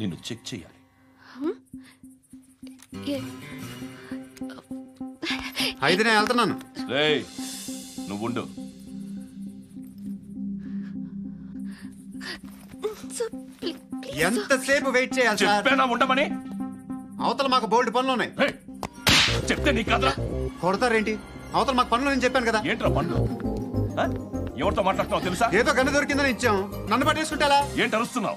నిన్ను చెక్ చేయాలి. అయితే నేను వెళ్తున్నాను. నువ్వు ఉండు. ఎంతసేపు వెయిట్ చేయాలి చెప్పేనా ఉండమని? అవతల మాకు బోల్డ్ పనులు ఉన్నాయి చెప్తే నీకు కదరా. కొడతారేంటి? అవతల మాకు పనులు నేను చెప్పాను కదా. ఏంట్రా ఆ? ఎవరితో మాట్లాడుతున్నావు తెలుసా? ఏదో గన్ను దొరికిందని ఇచ్చాం. నన్ను పట్టేసుకుంటా ఏంటి అరుస్తున్నావు?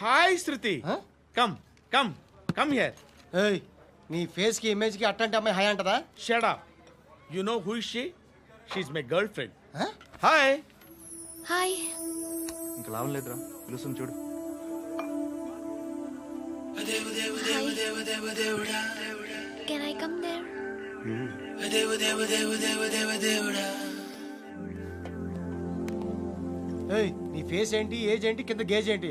hi Shruti. Come come come here ఏయ్ నీ ఫేస్కి ఇమేజ్కి అట్టంటే అమ్మాయి hi అంటదా? Shut up you know who is she she is my girl friend hi hi ఇంకా లాభం లేదురా. పిలుస్తుంది చూడు. కెన్ ఐ కమ్ దేర్ ఏయ్ నీ ఫేస్ ఏంటి ఏజ్ ఏంటి కింద గేజ్ ఏంటి?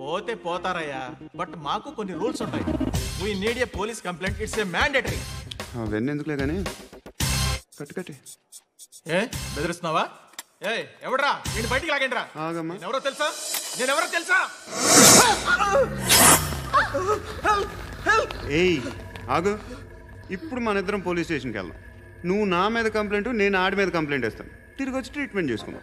పోతే పోతారయ్యా బట్ మాకు కొన్ని రూల్స్ ఉంటాయి. We need a police complaint it's a mandatory అవన్నీ ఎందుకులే కానీ? కట్టు కట్టి. ఏ బెదిరిస్తున్నావా? ఏ ఎవడ్రా? నేను బయటికి లాగండి రా ఆగమ్మా. ఎవరో తెలుసా? నేను ఎవరో తెలుసా? ఏయ్ ఆగు. ఇప్పుడు మన ఇద్దరం పోలీస్ స్టేషన్కి వెళ్దాం. నువ్వు నా మీద కంప్లైంట్ నేను ఆడి మీద కంప్లైంట్ వేస్తాను. తిరిగి వచ్చి ట్రీట్మెంట్ చేసుకుందాం.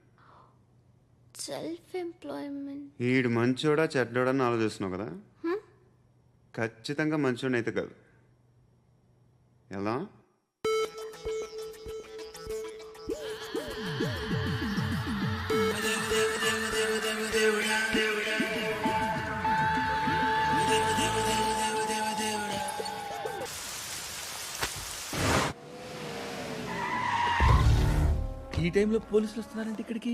సెల్ఫ్ ఎంప్లాయ్మెంట్ ఈడు మంచోడా చెడ్డోడా అని ఆలోచిస్తున్నావు కదా? ఖచ్చితంగా మంచోడని అయితే కాదు. ఎలా? ఈ టైంలో పోలీసులు వస్తున్నారంటే ఇక్కడికి?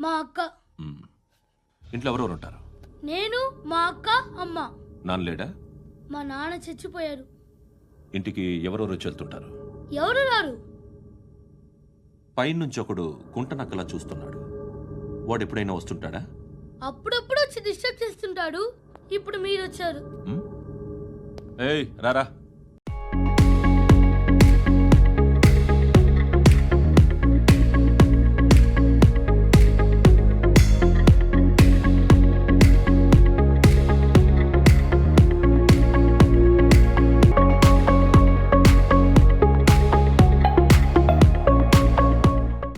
మా అక్క. మ్మ్. ఇంట్లో ఎవరెవరు ఉంటారు? నేను మా అక్క అమ్మ. నాన్న లేడా? మా నాన్న చచ్చిపోయారు. ఇంటికి ఎవరెవరు వచ్చి వెళ్తుంటారు? ఎవరు రారు? పైనుంచి ఒకడు గుంట నక్కలా చూస్తున్నాడు. వాడు ఎప్పుడైనా వస్తుంటాడా? అప్పుడప్పుడు వచ్చి డిస్టర్బ్ చేస్తుంటాడు. ఇప్పుడు మీరు వచ్చారు ఏయ్ రారా.